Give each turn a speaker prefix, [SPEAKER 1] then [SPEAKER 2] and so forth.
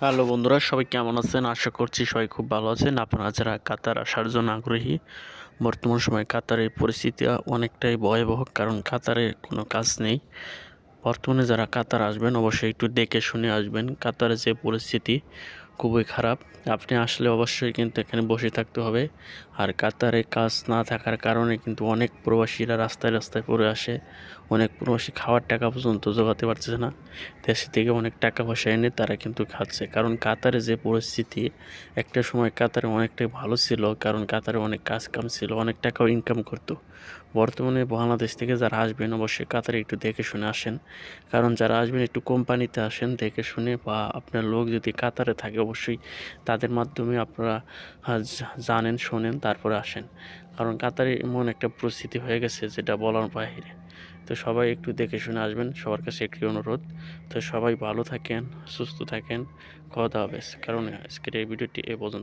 [SPEAKER 1] Hello বন্ধুরা, সবাই কেমন আছেন? আশা করছি সবাই খুব ভালো আছেন। আপনারা যারা কাতার আসার জন্য আগ্রহী, বর্তমান সময়ে কাতারের পরিস্থিতি অনেকটাই ভয়াবহ, কারণ কাতারে কোনো কাজ নেই। বর্তমানে যারা কাতার আসবেন, অবশ্যই একটু দেখে শুনে আসবেন কাতারের যে পরিস্থিতি। খুবই খারাপ। আপনি আসলে অবশ্যই কিন্তু এখানে বসে থাকতে হবে। আর কাতারে কাজ না থাকার কারণে কিন্তু অনেক প্রবাসীরা রাস্তায় রাস্তায় পড়ে আসে। অনেক প্রবাসী খাওয়ার টাকা পর্যন্ত জোগাতে পারছে না। দেশে থেকে অনেক টাকা পয়সা এনে তারা কিন্তু খাচ্ছে। কারণ কাতারে যে পরিস্থিতি, একটা সময় কাতারে অনেকটাই ভালো ছিল। কারণ কাতারে অনেক কাজ কাম ছিল, অনেক টাকাও ইনকাম করতো। বর্তমানে বাংলাদেশ থেকে যারা আসবেন, অবশ্যই কাতারে একটু দেখে শুনে আসেন। কারণ যারা আসবেন একটু কোম্পানিতে আসেন, দেখে শুনে বা আপনার লোক যদি কাতারে থাকে অবশ্যই তাদের মাধ্যমে আপনারা জানেন, শোনেন, তারপরে আসেন। কারণ কাতারে এমন একটা পরিস্থিতি হয়ে গেছে যেটা বলার বাইরে। তো সবাই একটু দেখে শুনে আসবেন। সবার কাছে একটি অনুরোধ। তো সবাই ভালো থাকেন, সুস্থ থাকেন। কথা হবে কারণ আজকের এই ভিডিওটি এ পর্যন্ত